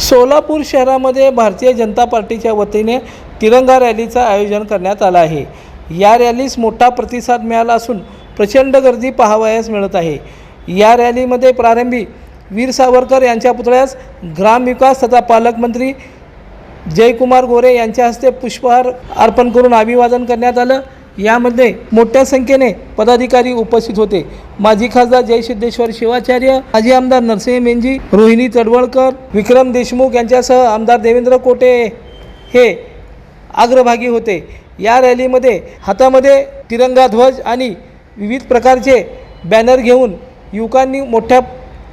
सोलापूर शहरामध्ये भारतीय जनता पार्टीच्या वतीने तिरंगा रॅलीचं आयोजन करण्यात आलं आहे. या रॅलीस मोठा प्रतिसाद मिळाला असून प्रचंड गर्दी पाहावयास मिळत आहे. या रॅलीमध्ये प्रारंभी वीर सावरकर यांच्या पुतळ्यास ग्रामविकास तथा पालकमंत्री जयकुमार गोरे यांच्या हस्ते पुष्पहार अर्पण करून अभिवादन करण्यात आलं. यामध्ये मोठ्या संख्येने पदाधिकारी उपस्थित होते. माजी खासदार जयसिद्धेश्वर शिवाचार्य माजी आमदार नरसिंह मेंजी रोहिणी तडवळकर विक्रम देशमुख यांच्यासह आमदार देवेंद्र कोटे हे अग्रभागी होते. या रॅलीमध्ये हातामध्ये तिरंगा ध्वज आणि विविध प्रकारचे बॅनर घेऊन युवकांनी मोठ्या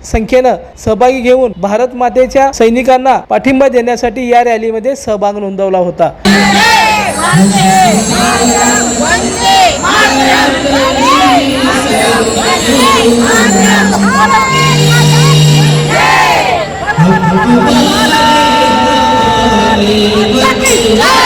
संख्येनं सहभागी घेऊन भारत मातेच्या सैनिकांना पाठिंबा देण्यासाठी या रॅलीमध्ये सहभाग नोंदवला होता Yeah!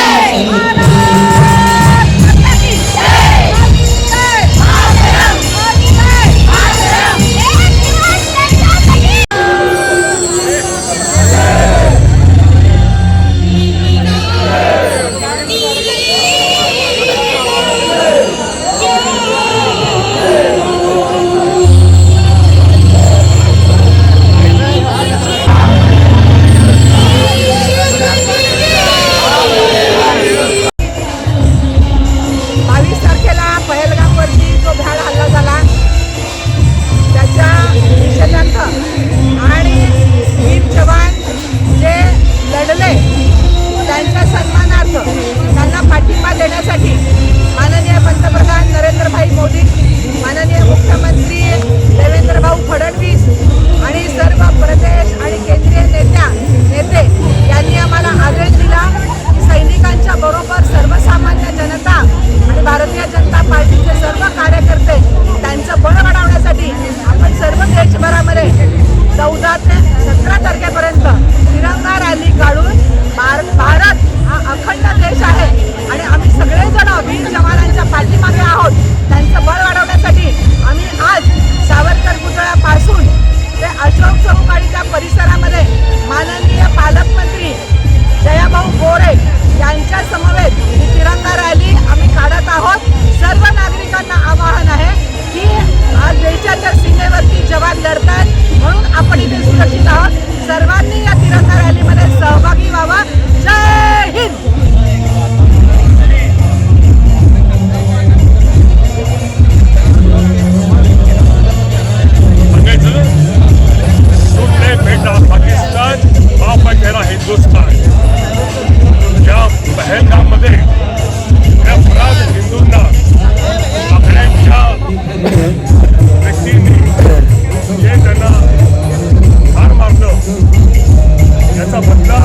हिंदूंना आपल्याच्या व्यक्तींनी जे त्यांना ठार मारलं याचा बदला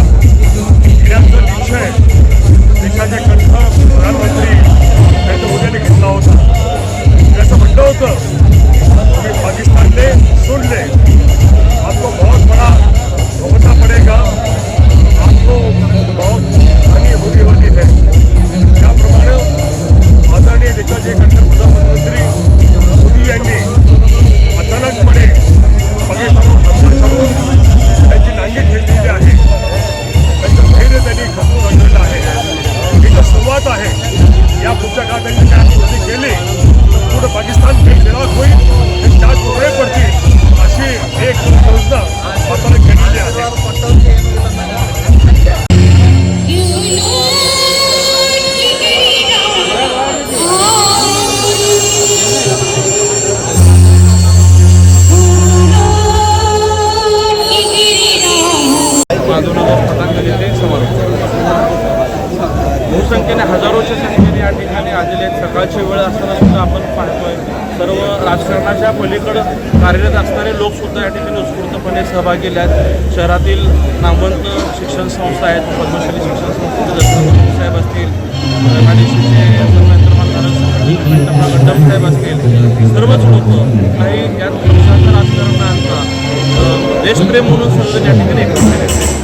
संख्येने हजारोच्या संख्येने या ठिकाणी आलेले आहेत. सकाळची वेळ असताना सुद्धा आपण पाहतोय. सर्व राजकारणाच्या पलीकडं कार्यरत असणारे लोकसुद्धा या ठिकाणी उत्स्फूर्तपणे सहभागी आहेत. शहरातील नामवंत शिक्षण संस्था आहेत. पद्मश्री शिक्षण संस्थेचे दत्त साहेब असतील साहेब असतील सर्वच लोक काही यात पक्षाचं राजकारणांचा देशप्रेम म्हणून सर्व या ठिकाणी एकत्र